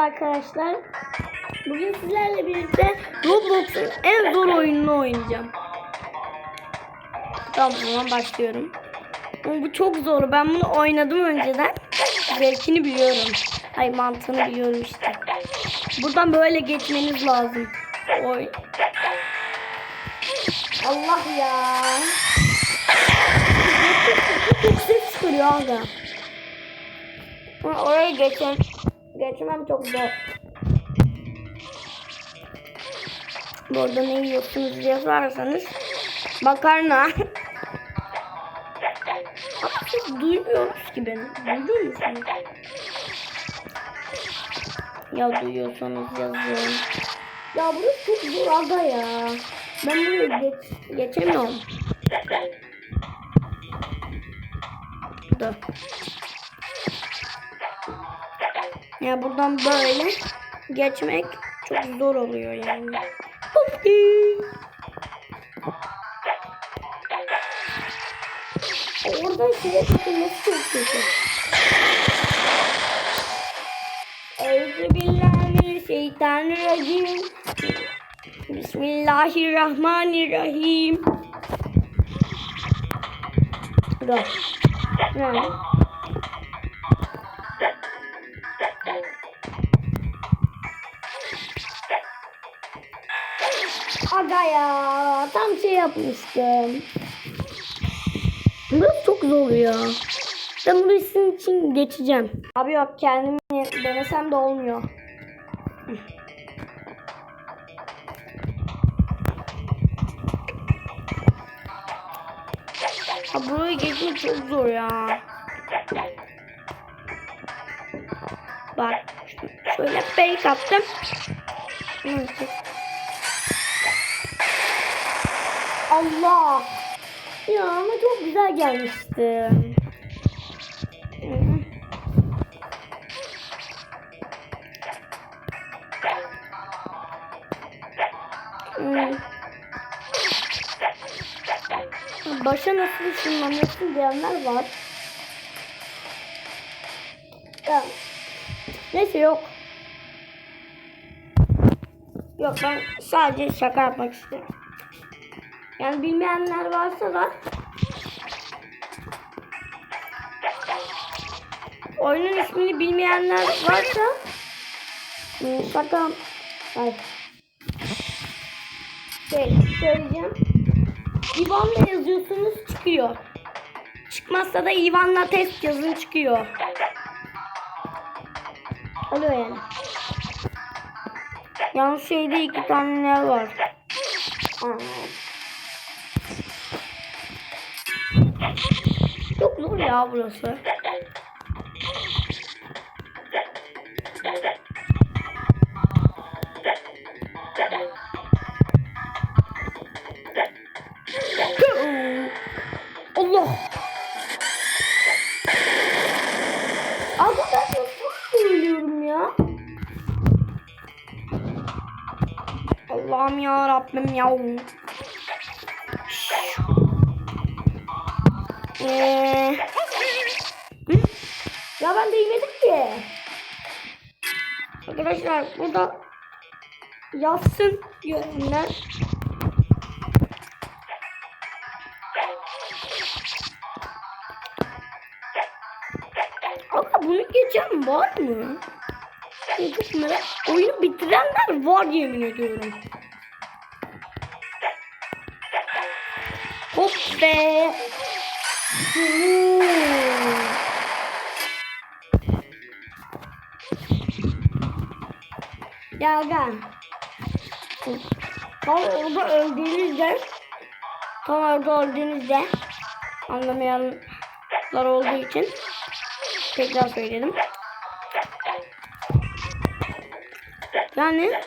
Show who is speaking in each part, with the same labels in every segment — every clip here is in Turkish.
Speaker 1: Arkadaşlar bugün sizlerle birlikte Roblox'un en zor oyununu oynayacağım. Tamam o zaman başlıyorum. Ama bu çok zor. Ben bunu oynadım önceden. Zevkini biliyorum. Ay mantığını biliyorum işte. Buradan böyle geçmeniz lazım. Oy. Allah ya. Ses çıkarıyor aga. Oraya geçen geçmem çok zor. Bu arada ne yiyorsunuz diye sorarsanız makarna. Ama siz duymuyoruz ki beni. Duyuyor musunuz? Ya duyuyorsanız yazın. Ya burası çok zor aga ya. Ben buraya geç, geçemiyorum. Dur. Ya buradan böyle geçmek çok zor oluyor yani. Oradan şeye tutulması çok kötü. Euzubillahimineşşeytanirracim. Bismillahirrahmanirrahim. Dur. Yani. Aga ya tam şey yapmıştım. Burası çok zor ya. Ben bunu sizin için geçeceğim. Abi yok kendim denesem de olmuyor. Ha burayı geçmek çok zor ya. Bak şöyle fake attım. Neyse. Allah. Ya ama çok güzel gelmişti. Hmm. Başa nasıl ışınlanıyorsun diyenler var. Ya. Neyse yok. Yok ben sadece şaka yapmak istiyorum. Yani bilmeyenler varsa da oyunun ismini bilmeyenler varsa ıı, şaka ay, şey söyleyeceğim. Ivan'la yazıyorsunuz çıkıyor. Çıkmazsa da Ivan'la test yazın çıkıyor. Oluyor yani. Yalnız şeyde iki tane ne var. Aa. Çok zor ya burası. Allah. Abi ben nasıl söylüyorum ya? Allah'ım ya Rabbim ya. Ee, ya ben değmedim ki. Arkadaşlar burada yazsın görenler. Ama bunu geçen var mı? Merak. Oyunu bitirenler var yemin ediyorum. Hop be. Ya. Tam orada öldüğünüzde tam orada öldüğünüzde anlamayanlar olduğu için tekrar söyledim. Yani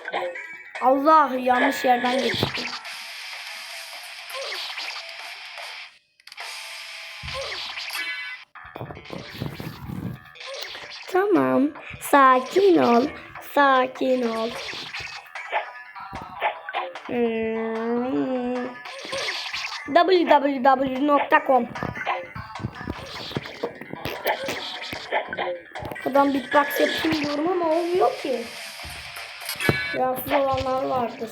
Speaker 1: Allah yanlış yerden geçti. Sakin ol. Sakin ol. Hmm. www.com Adam beatbox yapayım diyorum ama olmuyor ki. Rahatsız olanlar vardır.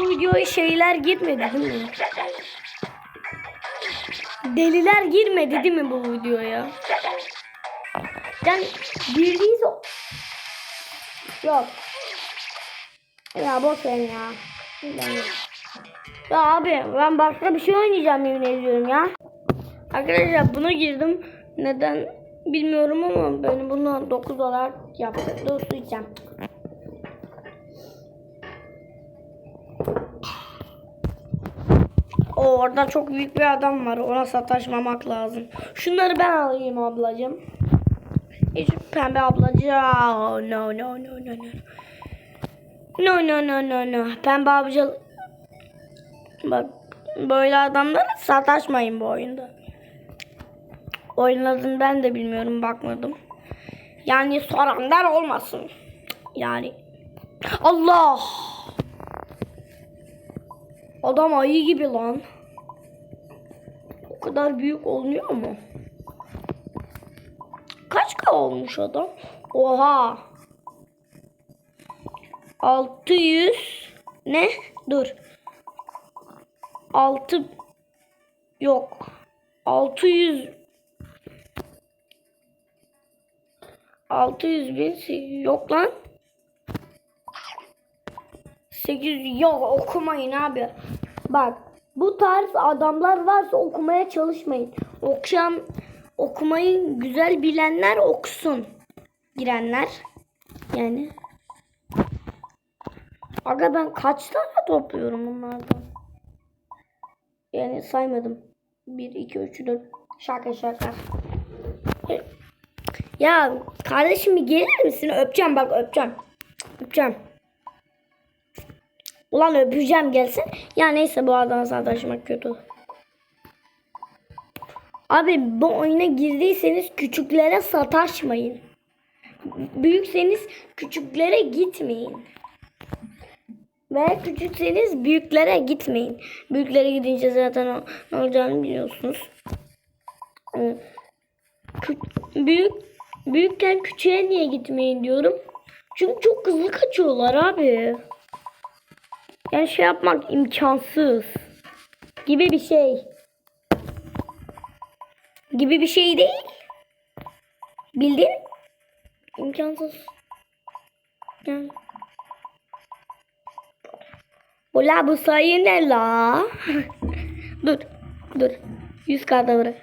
Speaker 1: Bu videoya şeyler girmedi değil mi? Deliler girmedi değil mi bu videoya? Yani girdiyse... Yok. Ya boş ver ya. Ya abi ben başka bir şey oynayacağım yemin ediyorum ya. Arkadaşlar buna girdim. Neden bilmiyorum ama ben bunu 9 olarak yaptım. Dur su içeceğim. Orada çok büyük bir adam var. Ona sataşmamak lazım. Şunları ben alayım ablacığım. Hiç pembe ablacığım. No no no no no. No no no no no. Pembe ablacığım. Bak böyle adamlara sataşmayın bu oyunda. Oyun ben de bilmiyorum bakmadım. Yani soranlar olmasın. Yani. Allah. Adam ayı gibi lan. O kadar büyük olmuyor mu? Kaç K olmuş adam? Oha. 600 ne? Dur. 6 yok. 600 600 bin yok lan. 800 yok okumayın abi. Bak bu tarz adamlar varsa okumaya çalışmayın. Okuyan okumayı güzel bilenler okusun. Girenler. Yani. Aga ben kaç tane topluyorum bunlardan? Yani saymadım. 1, 2, 3, 4. Şaka şaka. Ya kardeşim gelir misin? Öpeceğim bak öpeceğim. Öpeceğim. Ulan öpeceğim gelsin. Ya neyse bu adama sataşmak kötü. Abi bu oyuna girdiyseniz küçüklere sataşmayın. Büyükseniz küçüklere gitmeyin. Ve küçükseniz büyüklere gitmeyin. Büyüklere gidince zaten ne olacağını biliyorsunuz. Kü- büyük büyükken küçüğe niye gitmeyin diyorum. Çünkü çok hızlı kaçıyorlar abi. Yani şey yapmak imkansız. Gibi bir şey. Gibi bir şey değil. Bildiğin imkansız. Yani. Ula bu sayı ne la? dur. Dur. 100 kağıda bırak.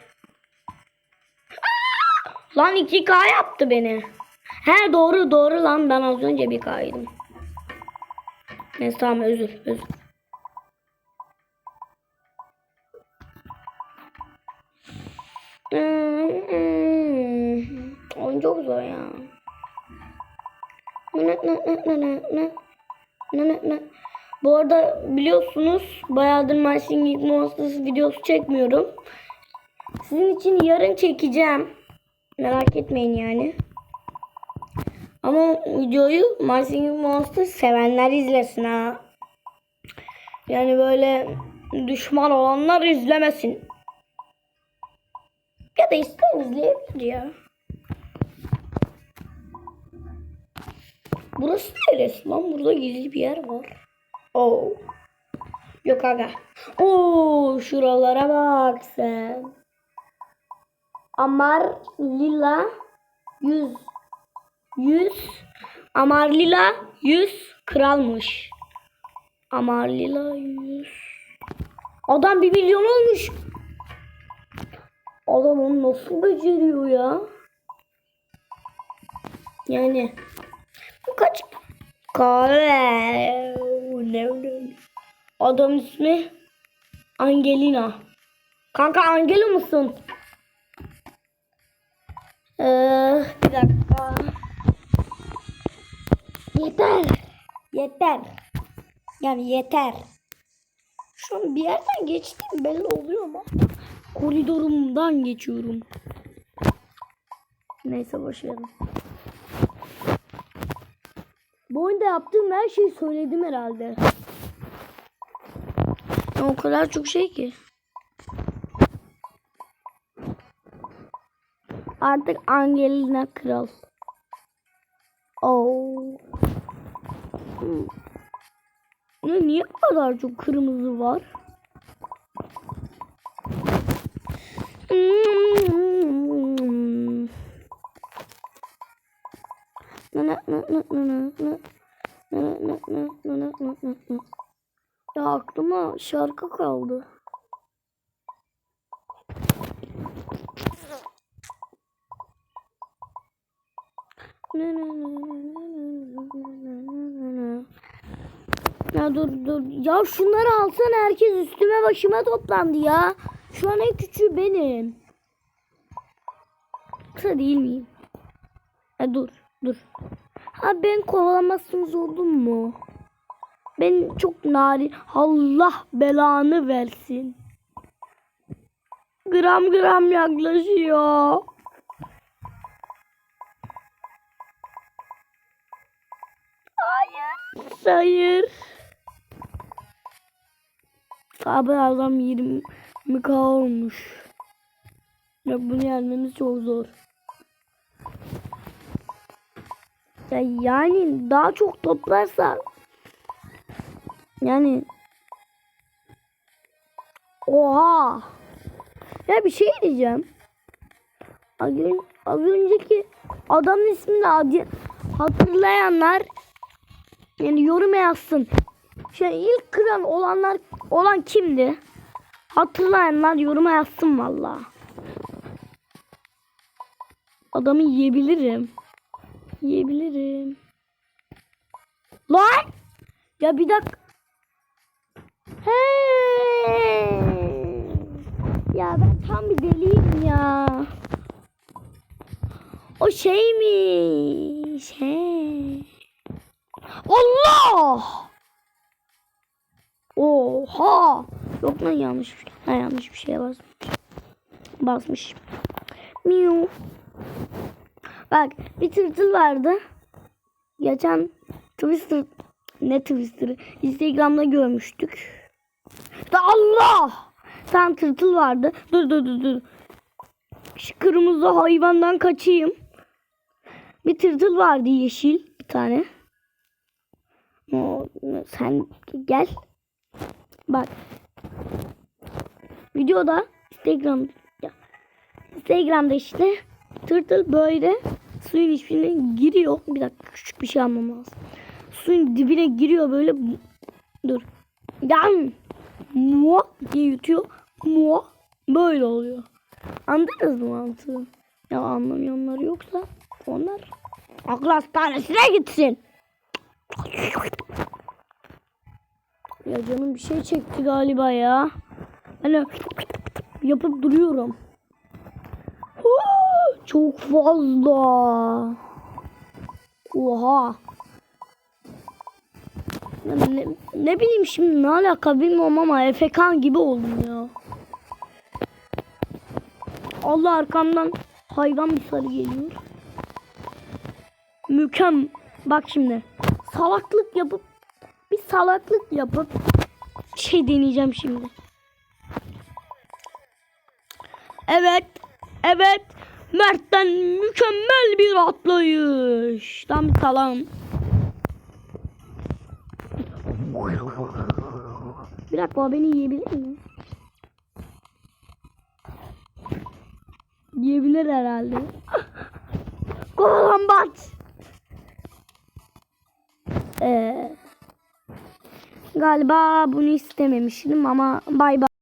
Speaker 1: Lan 2K yaptı beni. He doğru doğru lan ben az önce bir K'ydım. Neyse tamam özür özür. Hmm, hmm. Çok zor ya. Ne ne ne ne ne ne ne ne Bu arada biliyorsunuz bayağıdır Machine Geek Monsters videosu çekmiyorum. Sizin için yarın çekeceğim. Merak etmeyin yani. Ama videoyu My Singing Monsters sevenler izlesin ha. Yani böyle düşman olanlar izlemesin. Ya da ister izleyebilir ya. Burası neresi lan? Burada gizli bir yer var. Oo. Yok aga. Oo, şuralara bak sen. Amar lila 100 100 Amar lila 100 kralmış. Amar lila 100 Adam bir milyon olmuş. Adam onu nasıl beceriyor ya? Yani bu kaç kahve ne Adam ismi Angelina. Kanka Angela mısın? Ee, bir dakika. Yeter. Yeter. Yani yeter. Şu an bir yerden geçtiğim belli oluyor mu? Koridorumdan geçiyorum. Neyse boşverin. Bu oyunda yaptığım her şeyi söyledim herhalde. O kadar çok şey ki. Artık Angelina kral. Oo. Ne niye bu kadar çok kırmızı var? Ya aklıma şarkı kaldı. Ya dur dur. Ya şunları alsana herkes üstüme başıma toplandı ya. Şu an en küçüğü benim. Kısa değil miyim? Ha dur dur. Ha ben kovalamazsınız oldum mu? Ben çok narin. Allah belanı versin. Gram gram yaklaşıyor. Hayır. Hayır. Abi adam 20 k olmuş. Ya bunu yenmemiz çok zor. Ya yani daha çok toplarsa yani Oha. Ya bir şey diyeceğim. Az, ön- az önceki adamın ismini adı- hatırlayanlar yani yorum yazsın. Şey ilk kıran olanlar olan kimdi? Hatırlayanlar yoruma yazsın valla. Adamı yiyebilirim. Yiyebilirim. Lan! Ya bir dakika. Hey! Ya ben tam bir deliyim ya. O şeymiş. He. Allah! Oha! Yok lan yanlış. Ha, yanlış bir şeye basmış. Basmış. Miu. Bak bir tırtıl vardı. Geçen Twister ne Twister'ı Instagram'da görmüştük. Da Allah! Tam tırtıl vardı. Dur dur dur dur. Şu kırmızı hayvandan kaçayım. Bir tırtıl vardı yeşil bir tane. O, sen gel. Bak. Videoda Instagram Instagram'da işte tırtıl böyle suyun içine giriyor. Bir dakika küçük bir şey almam lazım. Suyun dibine giriyor böyle. Dur. Yan. Mua diye yutuyor. Mua. Böyle oluyor. Anladınız mı mantığı? Ya anlamayanlar yoksa onlar akıl hastanesine gitsin. Ya canım bir şey çekti galiba ya. Hani yapıp duruyorum. Çok fazla. Oha. Ne, ne bileyim şimdi ne alaka bilmiyorum ama efekan gibi oldum ya. Allah arkamdan hayvan bir sarı geliyor. Mükem. Bak şimdi. Salaklık yapıp salaklık yapıp şey deneyeceğim şimdi. Evet. Evet. Mert'ten mükemmel bir atlayış. Tam salam. Bir dakika o beni yiyebilir mi? Yiyebilir herhalde. Kovalambaç. Ee, galiba bunu istememiştim ama bay bay.